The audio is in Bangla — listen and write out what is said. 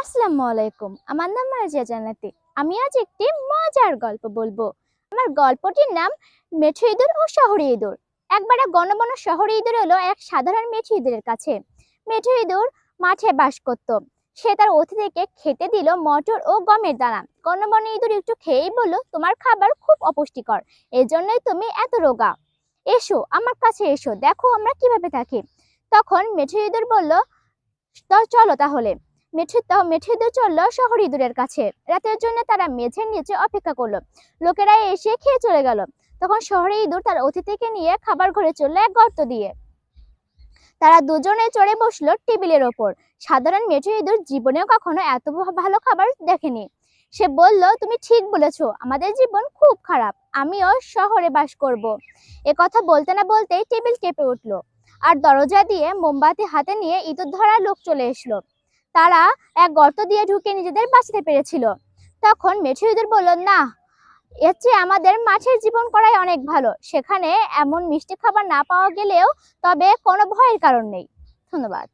আসসালামু আলাইকুম। আমার নাম মার্জিয়া জান্নাতি। আমি আজ একটি মজার গল্প বলব। আমার গল্পটির নাম মেঠো ইঁদুর ও শহরে ইঁদুর। একবার এক গণবন শহরে ইঁদুর হলো এক সাধারণ মেঠো ইঁদুরের কাছে। মেঠো ইঁদুর মাঠে বাস করত। সে তার অতিথিকে খেতে দিল মটর ও গমের দানা। গণবন ইঁদুর একটু খেয়েই বলল, তোমার খাবার খুব অপুষ্টিকর, এজন্যই তুমি এত রোগা। এসো, আমার কাছে এসো, দেখো আমরা কীভাবে থাকি। তখন মেঠো ইঁদুর বলল, "তো চলো তাহলে। মেঠে তাও মেঠে ইঁদুর চলল শহর ইঁদুরের কাছে। রাতের জন্য তারা মেঝের নিচে অপেক্ষা করল। লোকেরা এসে খেয়ে চলে গেল। তখন শহরে ইঁদুর তার অতিথিকে নিয়ে খাবার ঘরে চলল এক গর্ত দিয়ে। তারা দুজনে চড়ে বসল টেবিলের ওপর। সাধারণ মেঠো ইঁদুর জীবনেও কখনো এত ভালো খাবার দেখেনি। সে বলল, তুমি ঠিক বলেছ, আমাদের জীবন খুব খারাপ। আমিও শহরে বাস করব। এ কথা বলতে না বলতেই টেবিল কেঁপে উঠল। আর দরজা দিয়ে মোমবাতি হাতে নিয়ে ইঁদুর ধরার লোক চলে এসলো। তারা এক গর্ত দিয়ে ঢুকে নিজেদের বাঁচতে পেরেছিল। তখন মেঠো বলল, না, এর চেয়ে আমাদের মাঠের জীবন করাই অনেক ভালো। সেখানে এমন মিষ্টি খাবার না পাওয়া গেলেও তবে কোনো ভয়ের কারণ নেই। ধন্যবাদ।